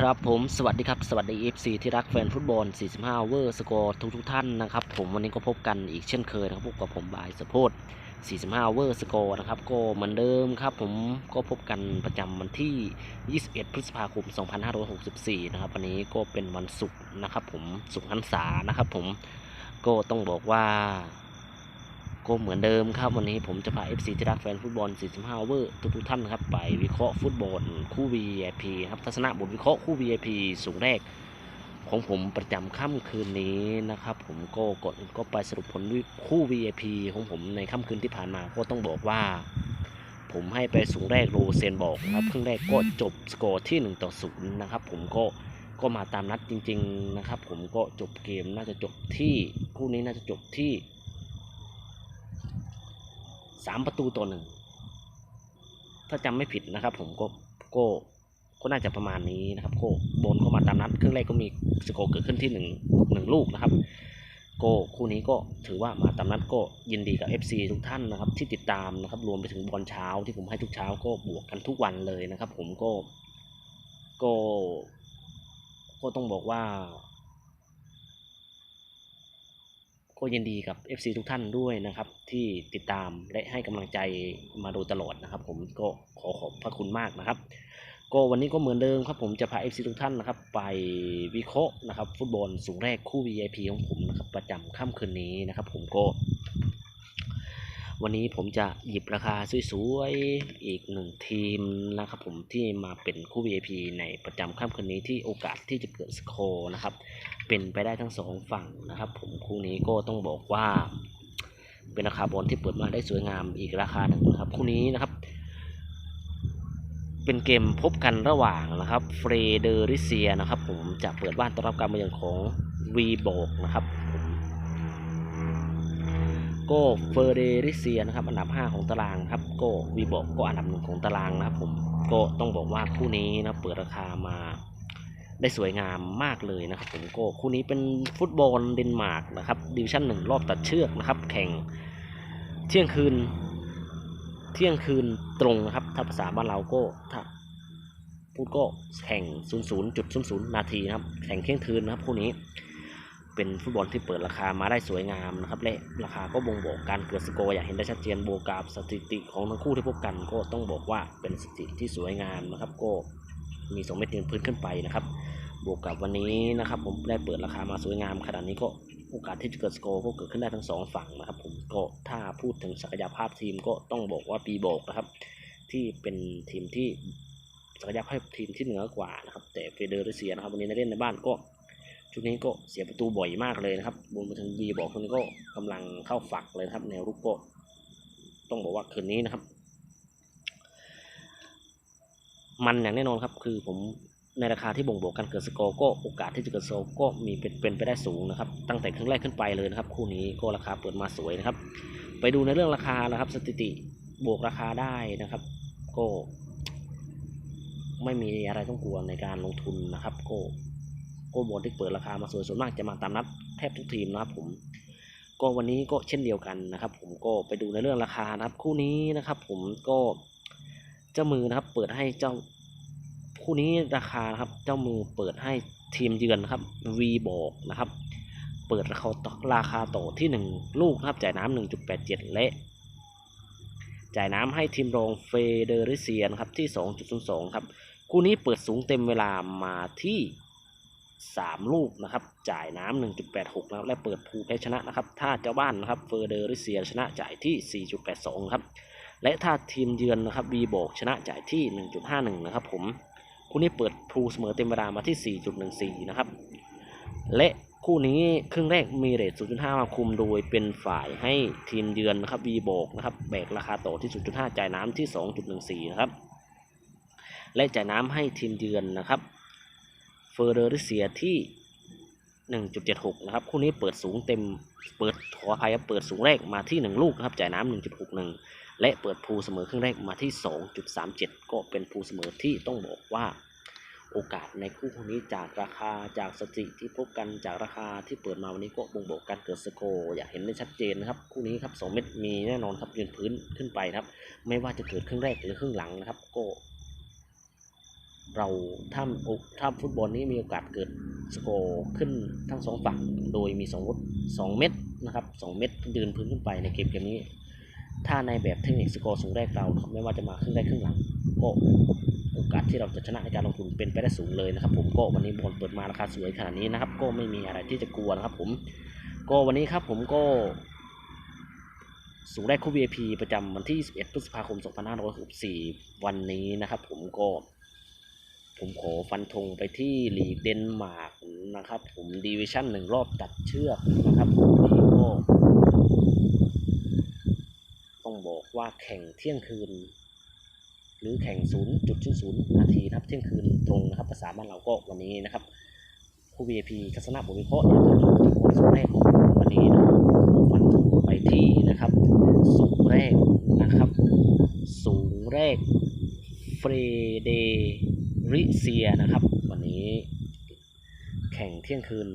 ครับผมสวัสดีครับ สวัสดี FC ที่รักแฟนฟุตบอล 45 เวอร์สกอร์ทุกทุกท่านนะครับผมวันนี้ก็พบกันอีกเช่นเคยนะครับพบกับผมบายสะโพด45 เวอร์สกอร์นะครับก็เหมือนเดิมครับผมก็พบกันประจำวันที่ 21 พฤษภาคม 2564 นะครับวันนี้ก็เป็นวันศุกร์นะครับผมศุกร์หันษานะครับผมก็ต้องบอกว่า ก็เหมือนเดิมครับวันนี้ผมจะพา FC ที่รักแฟนฟุตบอล 45 เวอร์ทุกทุกท่านครับไปวิเคราะห์ฟุตบอลคู่ VIP ครับทัศนะบทวิเคราะห์คู่ VIP สูงแรก ของผมประจำค่ำคืนนี้นะครับผมก็กดก็ไปสรุปผลคู่ VIP ของผมในค่ำคืนที่ผ่านมาก็ต้องบอกว่า ผมให้ไปสูงแรกโรเซนบอกนะครับครึ่งแรกก็จบสกอร์ที่ 1 ต่อ 0 นะครับผมก็ก็มาตามนัดจริง ๆ นะครับ ผมก็จบเกมน่าจะจบที่คู่นี้น่าจะจบที่ สามประตูต่อหนึ่งถ้าจำไม่ผิดนะครับ ผมก็ก็ก็น่าจะประมาณนี้นะครับก็โดนเข้ามาตามนัดครึ่งแรกก็มีสกอร์เกิดขึ้นที่หนึ่งหนึ่งลูกนะครับก็คู่นี้ก็ถือว่ามาตามนัดก็ยินดีกับ FC ทุกท่านนะครับ ที่ติดตามนะครับ รวมไปถึงบอลเช้าที่ผมให้ทุกเช้าก็บวกกันทุกวันเลยนะครับ ผมก็ก็ก็ต้องบอกว่า ก็ยินดีกับ FC ทุกท่านด้วยนะครับ ที่ติดตามและให้กำลังใจมาโดยตลอดนะครับ ผมก็ขอขอบพระคุณมากนะครับ ก็วันนี้ก็เหมือนเดิมครับ ผมจะพา FC ทุกท่านนะครับ ไปวิเคราะห์นะครับ ฟุตบอลสูงแรกคู่ VIP ของผมนะครับ ประจำค่ำคืนนี้นะครับ ผมก็ วันนี้ผมจะหยิบราคาสวยๆอีกหนึ่งทีมนะครับ ผมที่มาเป็นคู่ VIP ในประจำค่ำคืนนี้ที่โอกาสที่จะเกิดสโคร์นะครับ เป็นไปได้ทั้งสองฝั่งนะครับ ผมคู่นี้ก็ต้องบอกว่าเป็นราคาบอลที่เปิดมาได้สวยงามอีกราคาหนึ่งนะครับ คู่นี้นะครับ เป็นเกมพบกันระหว่างนะครับ เฟรเดริเซียนะครับ ผมจะเปิดบ้านต้อนรับการมาเยือนของวีโบกนะครับผมก็เฟรเดริเซียนะครับอันดับ 5 ของตารางครับก็วีโบกก็อันดับหนึ่งของตารางนะครับผมก็ต้องบอกว่าคู่นี้นะเปิดราคามา ได้สวยงามมากเลยนะครับผมโก็คู่นี้เป็นฟุตบอลเดนมาร์กนะครับดิวิชั่นหนึ่งรอบตัดเชือกนะครับ แข่งเที่ยงคืน เที่ยงคืนตรงนะครับ ถ้าภาษาบ้านเราก็ถ้าพูดก็แข่ง 00.00 นาทีนะครับ แข่งเที่ยงคืนนะครับคู่นี้เป็นฟุตบอลที่เปิดราคามาได้สวยงามนะครับและราคาก็บ่งบอกการเกิดสกอร์อย่างเห็นได้ชัดเจนบวกกับสถิติของทั้งคู่ที่พบกันก็ต้องบอกว่าเป็นสถิติที่สวยงามนะครับ ก็มี2เม็ดยืนพื้นขึ้นไปนะครับ บวกกับวันนี้นะครับ ผมได้เปิดราคามาสวยงามขนาดนี้ก็โอกาสที่จะเกิดสกอร์ก็เกิดขึ้นได้ทั้งสองฝั่งนะครับ ผมก็ถ้าพูดถึงศักยภาพทีมก็ต้องบอกว่าปีโบกนะครับ ที่เป็นทีมที่ศักยภาพทีมที่เหนือกว่านะครับ แต่เฟเดอร์เซียนะครับ วันนี้ในเล่นในบ้านก็ชุดนี้ก็เสียประตูบ่อยมากเลยนะครับรวมไปถึงบีบอกคนนี้ก็กำลังเข้าฝักเลยครับแนวรุกก็ต้องบอกว่าคืนนี้นะครับ มันอย่างแน่นอนครับ คือผม ในราคาที่บ่งบอกการเกิดสกอร์ก็โอกาสที่จะเกิดสกอร์ก็มีเป็นเป็นไปได้สูงนะครับ ตั้งแต่ครึ่งแรกขึ้นไปเลยนะครับ คู่นี้ก็ราคาเปิดมาสวยนะครับ ไปดูในเรื่องราคานะครับ สถิติบวกราคาได้นะครับ ก็ ไม่มีอะไรต้องกลัวในการลงทุนนะครับก็ก็บอลที่เปิดราคามาสวยส่วนมากจะมาตามนัดแทบทุกทีมนะครับ ผมก็วันนี้ก็เช่นเดียวกันนะครับ ผมก็ไปดูในเรื่องราคานะครับ คู่นี้นะครับ ผมก็เจ้ามือนะครับ เปิดให้เจ้า คู่นี้ราคาครับ เจ้ามือเปิดให้ทีมเยือนครับ V บอกนะครับ เปิดราคาต่อราคาต่อที่ 1 ลูกนะครับ จ่ายน้ำ1.87 และ จ่ายน้ำให้ทีมรองเฟเดริเซียนครับที่ 2.02 ครับ คู่นี้เปิดสูงเต็มเวลามาที่ 3 ลูกนะครับ จ่ายน้ำ1.86นะครับและเปิดภูแพ้ชนะนะครับ ถ้าเจ้าบ้านนะครับเฟเดริเซียชนะจ่ายที่ 4.82 ครับและถ้าทีมเยือนนะครับบีบอกชนะจ่ายที่ 1.51 นะครับผม คู่นี้เปิดพูเสมอเต็มเวลามาที่ 4.14 นะครับ และคู่นี้ครึ่งแรกมีเรท 0.5 มาคุมโดยเป็นฝ่ายให้ทีมเยือนนะครับวีบอกนะครับแบกราคาต่อที่ 0.5 จ่ายน้ำที่ 2.14 นะครับ และจ่ายน้ำให้ทีมเยือนนะครับเฟอร์เรอริเซียที่ 1.76 นะครับ คู่นี้เปิดสูงเต็ม เปิดขออภัยครับเปิดสูงแรกมาที่ 1 ลูกครับ จ่ายน้ำ1.61 และเปิดพูเสมอครึ่งแรกมาที่ 2.37 ก็เป็นพูเสมอที่ต้องบอกว่า โอกาสในคู่นี้จากราคาจากสติที่พบกันจากราคาที่เปิดมาวันนี้ก็บ่งบอกการเกิดสโกอยากเห็นได้ชัดเจนนะครับ คู่นี้ครับ 2 เม็ดมีแน่นอนครับยืนพื้นขึ้นไปครับ ไม่ว่าจะเกิดครึ่งแรกหรือครึ่งหลังนะครับ ก็ เราถ้าโอถ้าฟุตบอลนี้มีโอกาสเกิด สกอร์ขึ้นทั้งสองฝั่งโดยมีสองวุธสองเม็ดนะครับสองเม็ดยืนพื้นขึ้นไปในเกมเกมนี้ ถ้าในแบบเทคนิคสกอร์สูงแรกเราไม่ว่าจะมาครึ่งแรกครึ่งหลังก็โอกาสที่เราจะชนะในการลงทุนเป็นไปได้สูงเลยนะครับ ผมก็วันนี้บอลเปิดมาราคาสวยขนาดนี้นะครับ ก็ไม่มีอะไรที่จะกลัวนะครับ ผมก็วันนี้ครับผมก็สูงแรกคู่ VIP ประจำวันที่ 21 พฤษภาคม 2564 วันนี้นะครับ ผมก็ ผมขอฟันธงไปที่ลีกเดนมาร์กนะครับ ผมดีวิชั่นหนึ่งรอบตัดเชือกนะครับผมนี่ก็ต้องบอกว่าแข่งเที่ยงคืน หรือแข่ง 0.00นาทีนะครับเที่ยงคืนตรงนะครับภาษาบ้านเราก็วันนี้นะครับคู่ VIP ทัศนบุวิเคราะห์นี่ยครับคนสุดแรกของวันนี้นะฟันธงไปที่นะครับสูงแรกนะครับ สูงแรกเฟรเด ริเซียนะครับ วันนี้แข่งเที่ยงคืน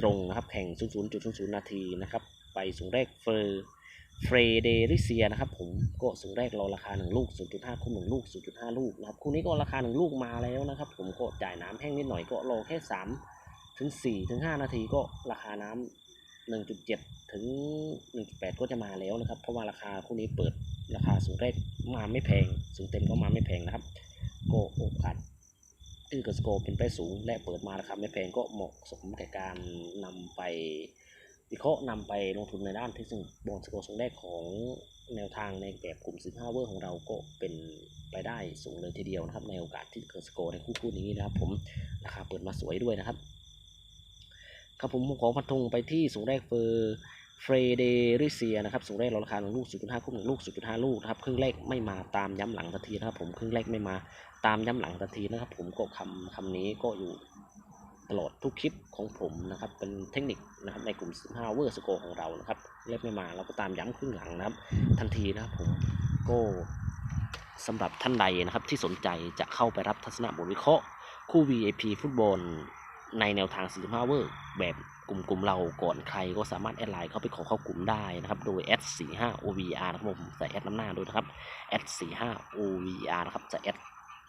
ตรงนะครับ แข่ง 00.00 นาทีนะครับ ไปสูงแรกเฟอร์เฟรเดริเซียนะครับ ผมก็สูงแรกรอราคา 1 ลูก 0.5 คู่ 1 ลูก 0.5 ลูกนะครับ คู่นี้ก็ราคา 1 ลูกมาแล้วนะครับ ผมก็จ่ายน้ำแห้งนิดหน่อยก็รอแค่ 3 ถึง 4 ถึง 5 นาทีก็ราคาน้ำ1.7 ถึง 1.8 ก็จะมาแล้วนะครับ เพราะว่าราคาคู่นี้เปิดราคาสูงแรกมาไม่แพง สูงเต็มก็มาไม่แพงนะครับ โก็โอกาสที่เกิดสโกเป็นไปสูง และเปิดมาราคาไม่แพงก็เหมาะสมแก่การนำไปวิเคราะห์นำไปลงทุนในด้านที่ซึ่งบอลสโกสูงแรกของแนวทางในแบบกลุ่ม15เวอร์ของเราก็เป็นไปได้สูงเลยทีเดียวนะครับ ในโอกาสที่เกิดสโกในคู่คู่นี้นะครับ ผมราคาเปิดมาสวยด้วยนะครับ ครับผมขอพันธงไปที่สูงแรกเฟอร์ เฟรเดริเซียนะครับสูงแรกเราราคาหนึ่งลูก 0.5 คู่หนึ่งลูก 0.5 ลูกนะครับ ครึ่งแรกไม่มาตามย้ำหลังทันทีนะครับ ผม ครึ่งแรกไม่มาตามย้ำหลังทันทีนะครับ ผมก็คำคำนี้ก็อยู่ตลอดทุกคลิปของผมนะครับ เป็นเทคนิคนะครับในกลุ่ม 15 เวอร์สโกของเรานะครับ เล็กไม่มาเราก็ตามย้ำครึ่งหลังนะครับ ทันทีนะครับผมก็สำหรับท่านใดนะครับที่สนใจจะเข้าไปรับทัศนบทวิเคราะห์คู่ VIP ฟุตบอลในแนวทาง 45 เวอร์แบบ กลุ่มกลุ่มเราก่อนใครก็สามารถแอดไลน์เข้าไปขอเข้ากลุ่มได้นะครับ โดย s 45 ovr นะครับผมใส่แอดนำหน้าด้วยนะครับ s 45 ovr นะครับจะแอด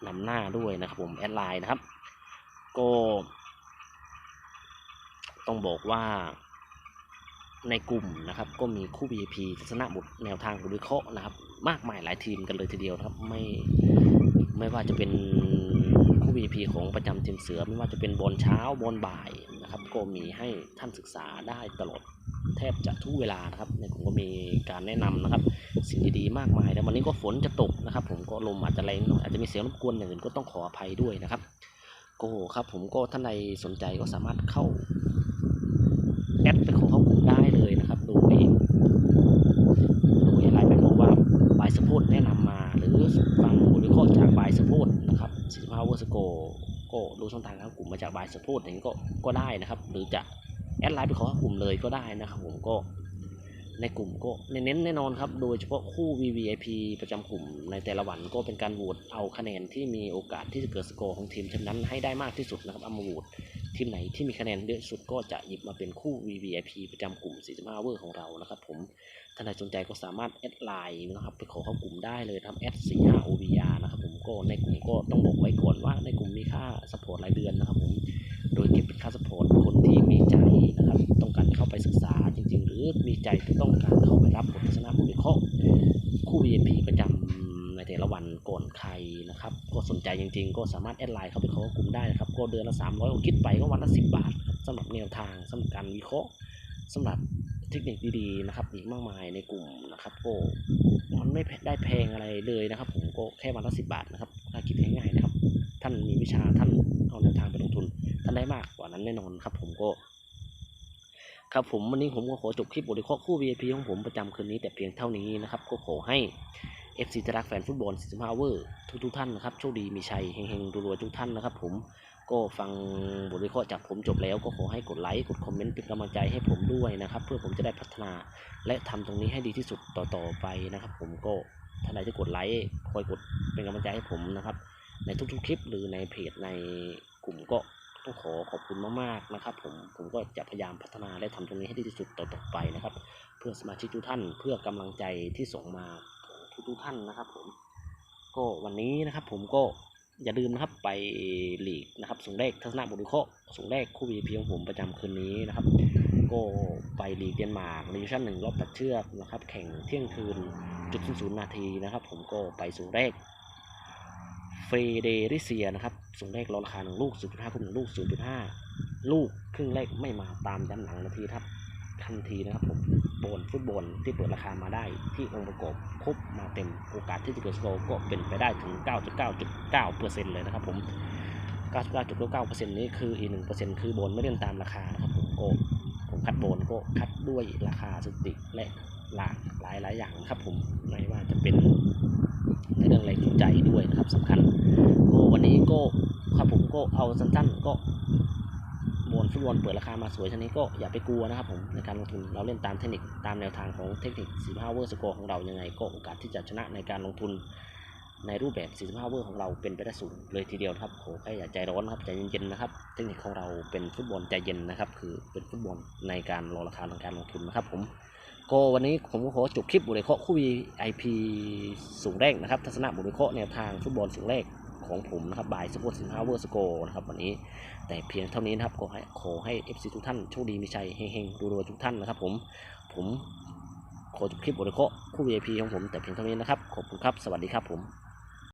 นำหน้าด้วยนะครับผมแอดไลน์นะครับ ก็ ต้องบอกว่าในกลุ่มนะครับ ก็มีคู่ VIP ทัศนะบทแนวทางบทวิเคาะนะครับ มากมายหลายทีมกันเลยทีเดียวนะครับ ไม่ไม่ว่าจะเป็นคู่ VIP ของประจำทีมเสือ ไม่ว่าจะเป็นบอลเช้าบอลบ่าย นะครับ ก็มีให้ท่านศึกษาได้ตลอดแทบจะทุกเวลานะครับในกลุ่มก็มีการแนะนำนะครับ สิ่งดีๆมากมายแล้ววันนี้ก็ฝนจะตกนะครับ ผมก็ลมอาจจะแรงหน่อยอาจจะมีเสียงรบกวนอย่างอื่นก็ต้องขออภัยด้วยนะครับก็ครับผมก็ท่านใดสนใจก็สามารถเข้าแอดไปขอเข้ากลุ่มได้เลยนะครับโดยโดยไลน์ไปบอกว่าบายสปอร์ตแนะนำมา หรือฟังบทวิเคราะห์จากบายสปอร์ตนะครับ45เวอร์สโก ก็ดูช่องทางเข้ากลุ่มมาจากบายสปอร์ตอย่างนี้ก็ก็ได้นะครับ หรือจะแอดไลน์ไปขอเข้ากลุ่มเลยก็ได้นะครับผมก็ในกลุ่มก็เน้นแน่นอนครับ โดยเฉพาะคู่ VVIP ประจำกลุ่มในแต่ละวันก็เป็นการโหวตเอาคะแนนที่มีโอกาสที่จะเกิดสกอร์ของทีมทีมนั้นให้ได้มากที่สุดนะครับเอามาโหวตทีมไหนที่มีคะแนนเยอะสุดก็จะหยิบมาเป็นคู่ VVIP ประจำกลุ่ม 45 เวอร์ของเรานะครับผมท่านใดสนใจก็สามารถแอดไลน์นะครับไปขอเข้ากลุ่มได้เลยครับแอด 45 OVR นะครับผม ก็ในกลุ่มก็ต้องบอกไว้ก่อนว่าในกลุ่มมีค่าสปอร์ตรายเดือนนะครับผมโดยเก็บเป็นค่าสปอร์ตคนที่มีใจนะครับต้องการเข้าไปศึกษาจริง ๆ หรือมีใจที่ต้องการเข้าไปรับบททัศนะบทวิเคราะห์คู่ VIP ประจำในแต่ละวันก่อนใครนะครับ ก็สนใจจริง ๆ ก็สามารถแอดไลน์เข้าไปขอกลุ่มได้นะครับก็เดือนละ300ก็คิดไปก็วันละ 10 บาทครับสำหรับแนวทางสำหรับการวิเคราะห์สำหรับเทคนิคดีๆนะครับอีกมากมายในกลุ่มนะครับก็ มันไม่ได้แพงอะไรเลยนะครับ ผมก็แค่วันละ10บาทนะครับถ้าคิดง่ายๆนะครับ ท่านมีวิชาท่านเอาแนวทางไปลงทุน ท่านได้มากกว่านั้นแน่นอนครับ ผมก็ ครับผมวันนี้ผมก็ขอจบคลิปบทวิเคราะห์คู่ VIP ของผมประจำคืนนี้แต่เพียงเท่านี้นะครับ ก็ขอให้ FC ที่รักแฟนฟุตบอล45เวอร์ทุกทุกๆท่านนะครับโชคดีมีชัยเฮงๆรวยๆทุกท่านนะครับ ผม ก็ฟังบทวิเคราะห์จากผมจบแล้วก็ขอให้กดไลค์กดคอมเมนต์เป็นกำลังใจให้ผมด้วยนะครับ เพื่อผมจะได้พัฒนาและทำตรงนี้ให้ดีที่สุดต่อๆไปนะครับ ผมก็ท่านใดที่กดไลค์คอยกดเป็นกำลังใจให้ผมนะครับ ในทุกๆคลิปหรือในเพจในกลุ่มก็ต้องขอขอบคุณมากๆนะครับ ผมผมก็จะพยายามพัฒนาและทำตรงนี้ให้ดีที่สุดต่อๆไปนะครับ เพื่อสมาชิกทุกท่านเพื่อกำลังใจที่ส่งมาทุกๆท่านนะครับ ผมก็วันนี้นะครับ ผมก็ อย่าลืมนะครับไปหลีกนะครับสูงแรกทัศนบุรีโคสูงแรกคู่ VIP ของผมประจำคืนนี้นะครับ ก็ไปหลีกเดนมาร์กดิวิชั่นหนึ่งรอบตัดเชือกนะครับ แข่งเที่ยงคืนจุดศูนย์นาทีนะครับ ผมก็ไปสูงแรกเฟเดริเซียนะครับสูงแรกลดราคาหนึ่งลูก 0.5คูณหนึ่งลูก 0.5 ลูกครึ่งแรกไม่มาตามย้ำหลังนาทีครับ ทันทีนะครับผมบอลฟุตบอลที่เปิดราคามาได้ที่องค์ประกอบครบมาเต็มโอกาสที่จะเกิดสโลก็เป็นไปได้ถึง 9.9.9%เลยนะครับผม99.9%นี้คืออีก 1%คือบอลไม่เล่นตามราคานะครับผมก็ผมคัดบอลก็คัดด้วยราคาสติและหลากหลายหลายอย่างครับผมไม่ว่าจะเป็นในเรื่องแรงจูงใจด้วยนะครับสำคัญก็วันนี้ก็ครับผมก็เอาสั้นๆก็ อลฟุตบอลเปิดราคามาสวยชนี้ก็อย่าไปกลัวนะครับผมในการลงทุนเราเล่นตามเทคนิคตามแนวทางของเทคนิค45เวอร์สกอร์ของเรายังไง ก็โอกาสที่จะชนะในการลงทุนในรูปแบบ 45 เวอร์ของเราเป็นไปได้สูงเลยทีเดียวครับโหแค่อย่าใจร้อนนะครับใจเย็นๆนะครับ เทคนิคของเราเป็นฟุตบอลใจเย็นนะครับ คือเป็นฟุตบอลในการรอราคาในการลงทุนนะครับผม ก็วันนี้ผมก็ขอจบคลิปบุรีเคาะคู่ VIP สูงแรกนะครับ ทัศนะบุรีเคาะแนวทางฟุตบอลสูงแรก ของผมนะครับบายสปอร์ต15เวอร์สโกนะครับวันนี้แต่เพียงเท่านี้นะครับขอให้ขอให้ FC ทุกท่านโชคดีมีชัยเฮงๆรวยๆทุกท่านนะครับผมผมขอจบคลิปบริโภคคู่ VIP ของผมแต่เพียงเท่านี้นะครับขอบคุณครับสวัสดีครับผม